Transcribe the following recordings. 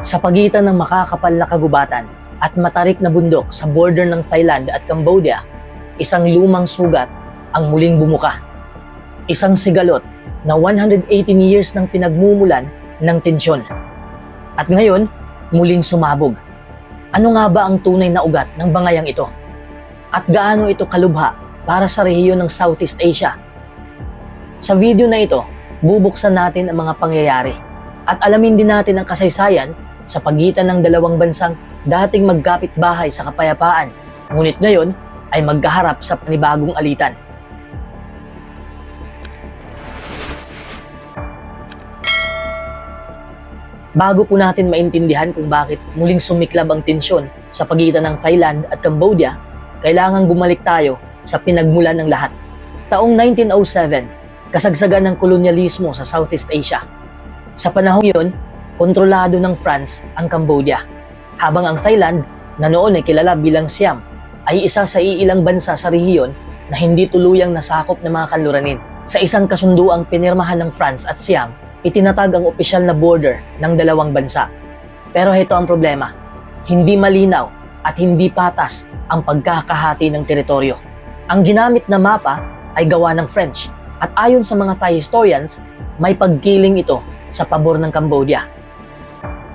Sa pagitan ng makakapal na kagubatan at matarik na bundok sa border ng Thailand at Cambodia, isang lumang sugat ang muling bumuka. Isang sigalot na 118 years nang pinagmumulan ng tensyon. At ngayon, muling sumabog. Ano nga ba ang tunay na ugat ng bangayang ito? At gaano ito kalubha para sa rehiyon ng Southeast Asia? Sa video na ito, bubuksan natin ang mga pangyayari at alamin din natin ang kasaysayan sa pagitan ng dalawang bansang dating magkapit-bahay sa kapayapaan, ngunit ngayon ay magkaharap sa panibagong alitan. Bago po natin maintindihan kung bakit muling sumiklab ang tensyon sa pagitan ng Thailand at Cambodia, kailangan bumalik tayo sa pinagmulan ng lahat. Taong 1907, kasagsagan ng kolonyalismo sa Southeast Asia. Sa panahong yun, kontrolado ng France ang Cambodia, habang ang Thailand, na noon ay kilala bilang Siam, ay isa sa iilang bansa sa rehiyon na hindi tuluyang nasakop ng mga kanluranin. Sa isang kasunduang pinirmahan ng France at Siam, itinatag ang opisyal na border ng dalawang bansa. Pero ito ang problema, hindi malinaw at hindi patas ang pagkakahati ng teritoryo. Ang ginamit na mapa ay gawa ng French at ayon sa mga Thai historians, may pagkiling ito sa pabor ng Cambodia.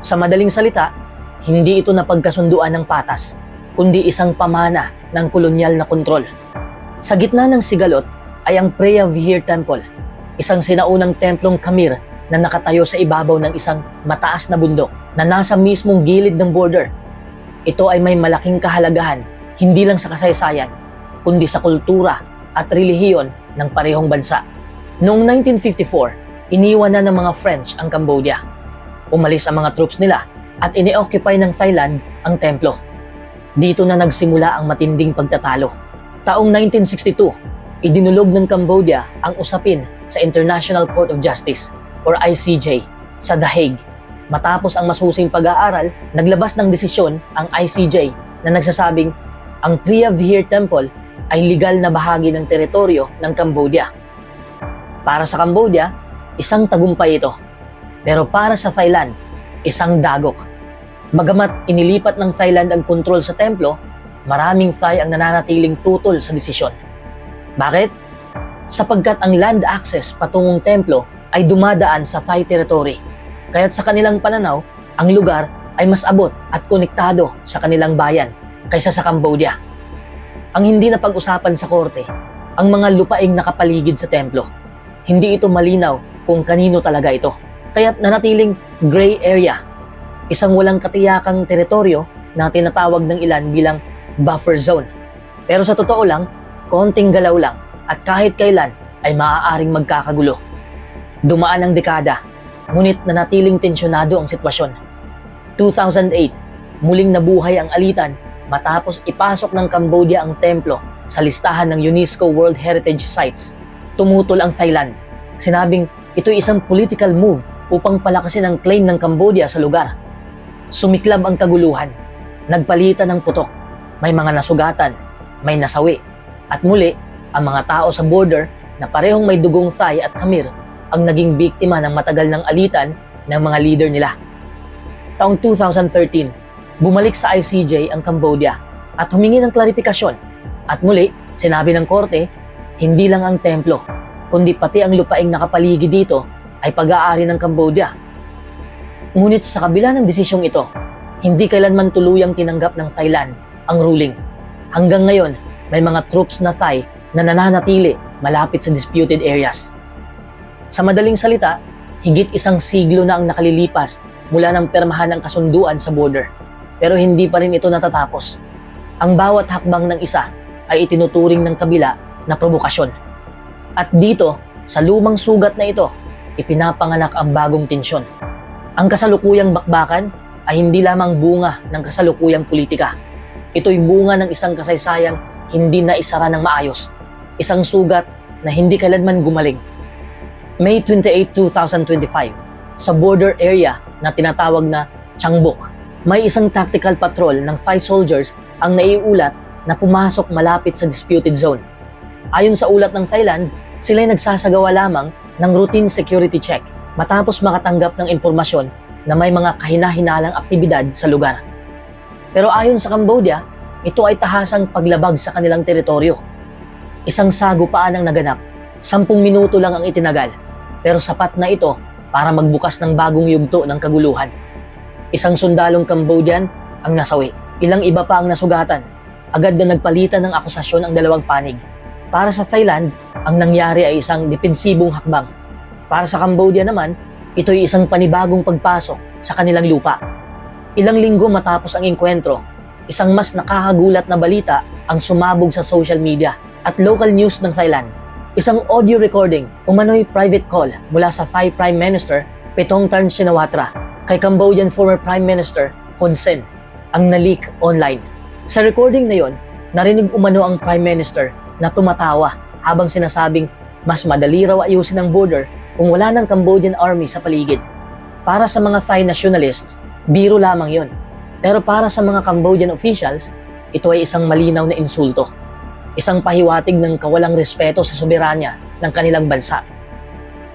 Sa madaling salita, hindi ito napagkasunduan ng patas, kundi isang pamana ng kolonyal na kontrol. Sa gitna ng sigalot ay ang Preah Vihear Temple, isang sinaunang templong Khmer na nakatayo sa ibabaw ng isang mataas na bundok na nasa mismong gilid ng border. Ito ay may malaking kahalagahan, hindi lang sa kasaysayan, kundi sa kultura at relihiyon ng parehong bansa. Noong 1954, iniwan na ng mga French ang Cambodia. Umalis ang mga troops nila at ini-occupy ng Thailand ang templo. Dito na nagsimula ang matinding pagtatalo. Taong 1962, idinulog ng Cambodia ang usapin sa International Court of Justice or ICJ sa The Hague. Matapos ang masusing pag-aaral, naglabas ng desisyon ang ICJ na nagsasabing ang Preah Vihear Temple ay legal na bahagi ng teritoryo ng Cambodia. Para sa Cambodia, isang tagumpay ito. Pero para sa Thailand, isang dagok. Bagamat inilipat ng Thailand ang kontrol sa templo, maraming Thai ang nananatiling tutol sa desisyon. Bakit? Sapagkat ang land access patungong templo ay dumadaan sa Thai territory. Kaya't sa kanilang pananaw, ang lugar ay mas abot at konektado sa kanilang bayan kaysa sa Cambodia. Ang hindi na pag-usapan sa korte, ang mga lupaing nakapaligid sa templo. Hindi ito malinaw kung kanino talaga ito. Kaya't nanatiling gray area, isang walang katiyakang teritoryo na tinatawag ng ilan bilang buffer zone. Pero sa totoo lang, konting galaw lang at kahit kailan ay maaaring magkakagulo. Dumaan ang dekada, ngunit nanatiling tensyonado ang sitwasyon. 2008, muling nabuhay ang alitan matapos ipasok ng Cambodia ang templo sa listahan ng UNESCO World Heritage Sites. Tumutol ang Thailand. Sinabing ito'y isang political move upang palakasin ang claim ng Cambodia sa lugar. Sumiklab ang kaguluhan. Nagpalitan ng putok. May mga nasugatan, may nasawi. At muli, ang mga tao sa border na parehong may dugong Thai at Khmer ang naging biktima ng matagal ng alitan ng mga leader nila. Taong 2013, bumalik sa ICJ ang Cambodia at humingi ng klarifikasyon. At muli, sinabi ng korte, hindi lang ang templo, kundi pati ang lupaing nakapaligid dito ay pag-aari ng Cambodia. Ngunit sa kabila ng desisyong ito, hindi kailanman tuluyang tinanggap ng Thailand ang ruling. Hanggang ngayon, may mga troops na Thai na nananatili malapit sa disputed areas. Sa madaling salita, higit isang siglo na ang nakalilipas mula ng permahan ng kasunduan sa border. Pero hindi pa rin ito natatapos. Ang bawat hakbang ng isa ay itinuturing ng kabila na provokasyon. At dito, sa lumang sugat na ito, ipinapanganak ang bagong tensyon. Ang kasalukuyang bakbakan ay hindi lamang bunga ng kasalukuyang politika. Ito'y bunga ng isang kasaysayang hindi na isara ng maayos. Isang sugat na hindi kailanman gumaling. May 28, 2025, sa border area na tinatawag na Changbuk, may isang tactical patrol ng Thai soldiers ang naiulat na pumasok malapit sa disputed zone. Ayon sa ulat ng Thailand, sila ay nagsasagawa lamang ng routine security check matapos makatanggap ng impormasyon na may mga kahina-hinalang aktibidad sa lugar. Pero ayon sa Cambodia, ito ay tahasang paglabag sa kanilang teritoryo. Isang sagupaan ang naganap, sampung minuto lang ang itinagal, pero sapat na ito para magbukas ng bagong yugto ng kaguluhan. Isang sundalong Cambodian ang nasawi, ilang iba pa ang nasugatan. Agad na nagpalitan ng akusasyon ang dalawang panig. Para sa Thailand, ang nangyari ay isang depensibong hakbang. Para sa Cambodia naman, ito ay isang panibagong pagpasok sa kanilang lupa. Ilang linggo matapos ang engkwentro, isang mas nakakagulat na balita ang sumabog sa social media at local news ng Thailand. Isang audio recording, umano'y private call mula sa Thai Prime Minister Petongtarn Shinawatra kay Cambodian former Prime Minister Hun Sen ang nalik online. Sa recording na yon, narinig umano ang Prime Minister na tumatawa habang sinasabing mas madali raw ayusin ang border kung wala ng Cambodian army sa paligid. Para sa mga Thai nationalists, biro lamang yon. Pero para sa mga Cambodian officials, ito ay isang malinaw na insulto. Isang pahiwatig ng kawalang respeto sa soberanya ng kanilang bansa.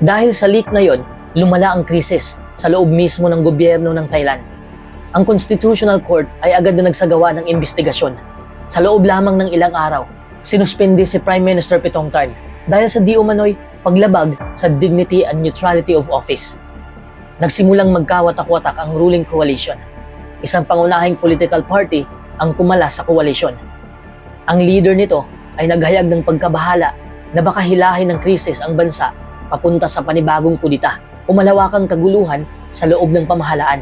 Dahil sa leak na yon, lumala ang krisis sa loob mismo ng gobyerno ng Thailand. Ang Constitutional Court ay agad na nagsagawa ng investigasyon. Sa loob lamang ng ilang araw, sinuspindi si Prime Minister Pitongtarn dahil sa di umano'y paglabag sa dignity and neutrality of office. Nagsimulang magkawatak-watak ang ruling coalition. Isang pangunahing political party ang kumalas sa koalisyon. Ang leader nito ay naghayag ng pagkabahala na baka hilahin ng krisis ang bansa papunta sa panibagong kudita o malawakang kaguluhan sa loob ng pamahalaan.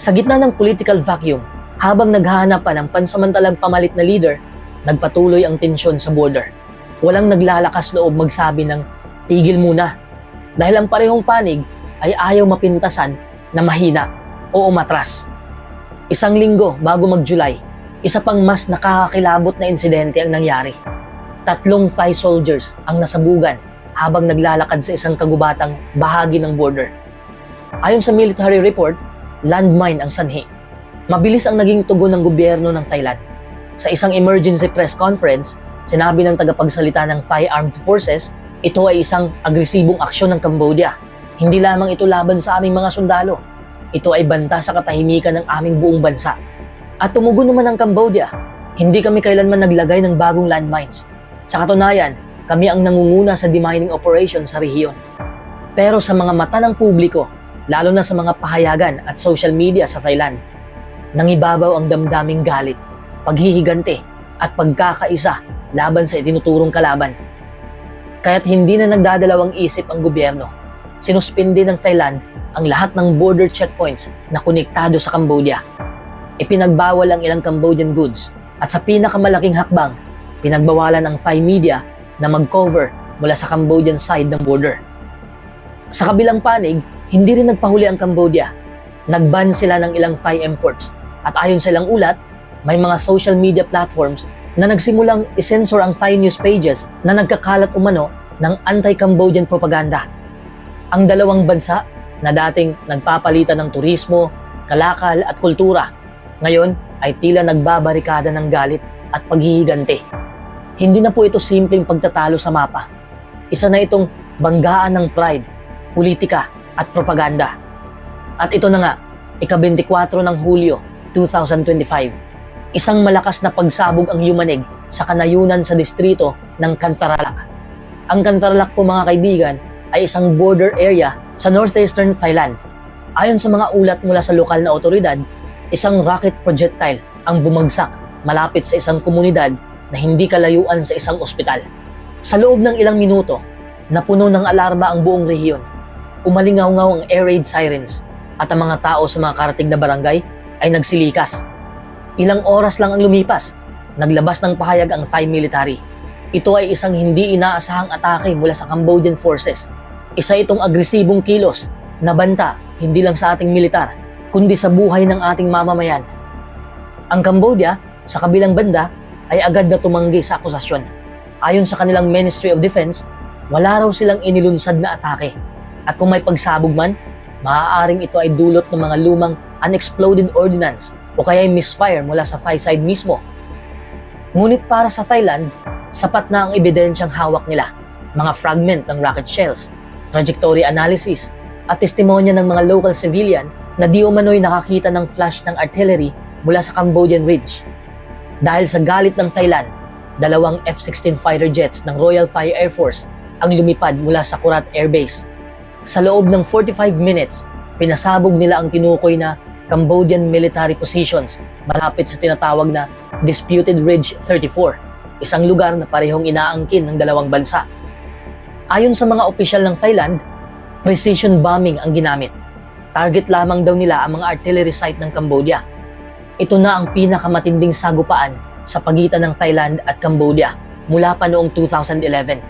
Sa gitna ng political vacuum, habang naghahanap pa ng pansamantalang pamalit na leader, nagpatuloy ang tensyon sa border. Walang naglalakas loob magsabi ng tigil muna dahil ang parehong panig ay ayaw mapintasan na mahina o umatras. Isang linggo bago mag-July, isa pang mas nakakakilabot na insidente ang nangyari. Tatlong Thai soldiers ang nasabugan habang naglalakad sa isang kagubatang bahagi ng border. Ayon sa military report, landmine ang sanhi. Mabilis ang naging tugon ng gobyerno ng Thailand. Sa isang emergency press conference, sinabi ng tagapagsalita ng Thai Armed Forces, ito ay isang agresibong aksyon ng Cambodia. Hindi lamang ito laban sa aming mga sundalo. Ito ay banta sa katahimikan ng aming buong bansa. At tumugon naman ang Cambodia. Hindi kami kailanman naglagay ng bagong landmines. Sa katunayan, kami ang nangunguna sa demining operation sa rehiyon. Pero sa mga mata ng publiko, lalo na sa mga pahayagan at social media sa Thailand, nangibabaw ang damdaming galit, paghihigante at pagkakaisa laban sa itinuturong kalaban. Kaya't hindi na nagdadalawang isip ang gobyerno. Sinuspindi ng Thailand ang lahat ng border checkpoints na konektado sa Cambodia. Ipinagbawal ang ilang Cambodian goods at sa pinakamalaking hakbang, pinagbawalan ang Thai media na mag-cover mula sa Cambodian side ng border. Sa kabilang panig, hindi rin nagpahuli ang Cambodia. Nagban sila ng ilang Thai imports at ayon sa ilang ulat, may mga social media platforms na nagsimulang isensor ang Thai news pages na nagkakalat umano ng anti-Cambodian propaganda. Ang dalawang bansa na dating nagpapalitan ng turismo, kalakal at kultura, ngayon ay tila nagbabarikada ng galit at paghihigante. Hindi na po ito simpleng pagtatalo sa mapa. Isa na itong banggaan ng pride, politika at propaganda. At ito na nga, ika-24 ng Hulyo 2025, isang malakas na pagsabog ang yumanig sa kanayunan sa distrito ng Kantaralak. Ang Kantaralak po mga kaibigan ay isang border area sa northeastern Thailand. Ayon sa mga ulat mula sa lokal na otoridad, isang rocket projectile ang bumagsak malapit sa isang komunidad na hindi kalayuan sa isang ospital. Sa loob ng ilang minuto, napuno ng alarma ang buong rehiyon. Umalingaw-ngaw ang air raid sirens at ang mga tao sa mga karating na barangay ay nagsilikas. Ilang oras lang ang lumipas, naglabas ng pahayag ang Thai military. Ito ay isang hindi inaasahang atake mula sa Cambodian forces. Isa itong agresibong kilos na banta hindi lang sa ating militar, kundi sa buhay ng ating mamamayan. Ang Cambodia, sa kabilang banda, ay agad na tumanggi sa akusasyon. Ayon sa kanilang Ministry of Defense, wala raw silang inilunsad na atake. At kung may pagsabog man, maaaring ito ay dulot ng mga lumang unexploded ordnance o kaya ay misfire mula sa Thai side mismo. Ngunit para sa Thailand, sapat na ang ebidensyang hawak nila, mga fragment ng rocket shells, trajectory analysis, at testimonya ng mga local civilian na di umano'y nakakita ng flash ng artillery mula sa Cambodian Ridge. Dahil sa galit ng Thailand, dalawang F-16 fighter jets ng Royal Thai Air Force ang lumipad mula sa Kurat Air Base. Sa loob ng 45 minutes, pinasabog nila ang tinukoy na Cambodian military positions malapit sa tinatawag na Disputed Ridge 34, isang lugar na parehong inaangkin ng dalawang bansa. Ayon sa mga opisyal ng Thailand, precision bombing ang ginamit. Target lamang daw nila ang mga artillery site ng Cambodia. Ito na ang pinakamatinding sagupaan sa pagitan ng Thailand at Cambodia mula pa noong 2011.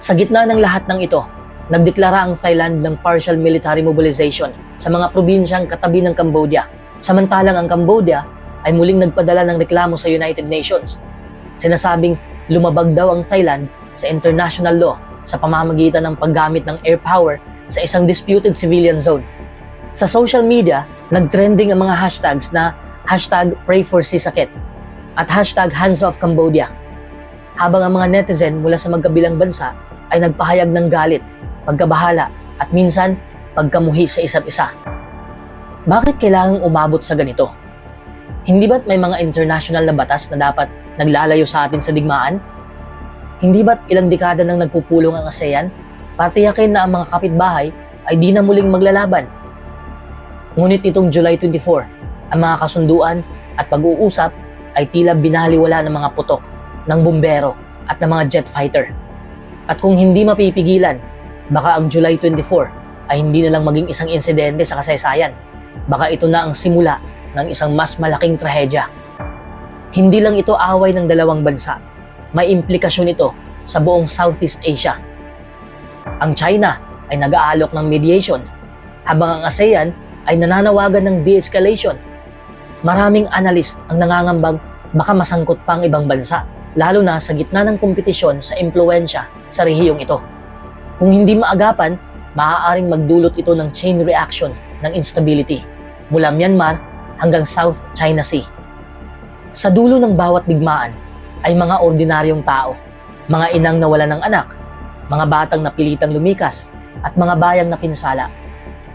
Sa gitna ng lahat ng ito, nagdeklara ang Thailand ng partial military mobilization sa mga probinsyang katabi ng Cambodia. Samantalang ang Cambodia ay muling nagpadala ng reklamo sa United Nations. Sinasabing lumabag daw ang Thailand sa international law sa pamamagitan ng paggamit ng air power sa isang disputed civilian zone. Sa social media, nagtrending ang mga hashtags na hashtag pray for Sisaket at hashtag hands off Cambodia. Habang ang mga netizen mula sa magkabilang bansa ay nagpahayag ng galit, pagkabahala at minsan pagkamuhi sa isa't isa. Bakit kailangang umabot sa ganito? Hindi ba't may mga international na batas na dapat naglalayo sa atin sa digmaan? Hindi ba't ilang dekada nang nagpupulong ang ASEAN? Patiyakin na ang mga kapitbahay ay di na muling maglalaban. Ngunit nitong July 24, ang mga kasunduan at pag-uusap ay tila binaliwala ng mga putok, ng bumbero at ng mga jet fighter. At kung hindi mapipigilan, baka ang July 24 ay hindi na lang maging isang insidente sa kasaysayan. Baka ito na ang simula ng isang mas malaking trahedya. Hindi lang ito away ng dalawang bansa. May implikasyon ito sa buong Southeast Asia. Ang China ay nag-aalok ng mediation, habang ang ASEAN ay nananawagan ng de-escalation. Maraming analyst ang nangangambang baka masangkot pa ang ibang bansa, lalo na sa gitna ng kompetisyon sa impluensya sa rehiyong ito. Kung hindi maagapan, maaaring magdulot ito ng chain reaction ng instability mula Myanmar hanggang South China Sea. Sa dulo ng bawat digmaan ay mga ordinaryong tao, mga inang nawala ng anak, mga batang napilitang lumikas, at mga bayang napinsala.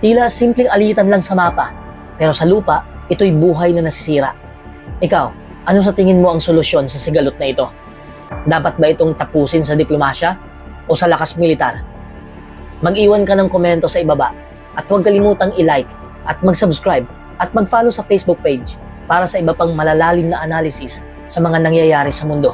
Tila simpleng alitan lang sa mapa, pero sa lupa, ito'y buhay na nasisira. Ikaw, ano sa tingin mo ang solusyon sa sigalot na ito? Dapat ba itong tapusin sa diplomasya o sa lakas militar? Mag-iwan ka ng komento sa ibaba at huwag kalimutang i-like at mag-subscribe at mag-follow sa Facebook page para sa iba pang malalalim na analysis sa mga nangyayari sa mundo.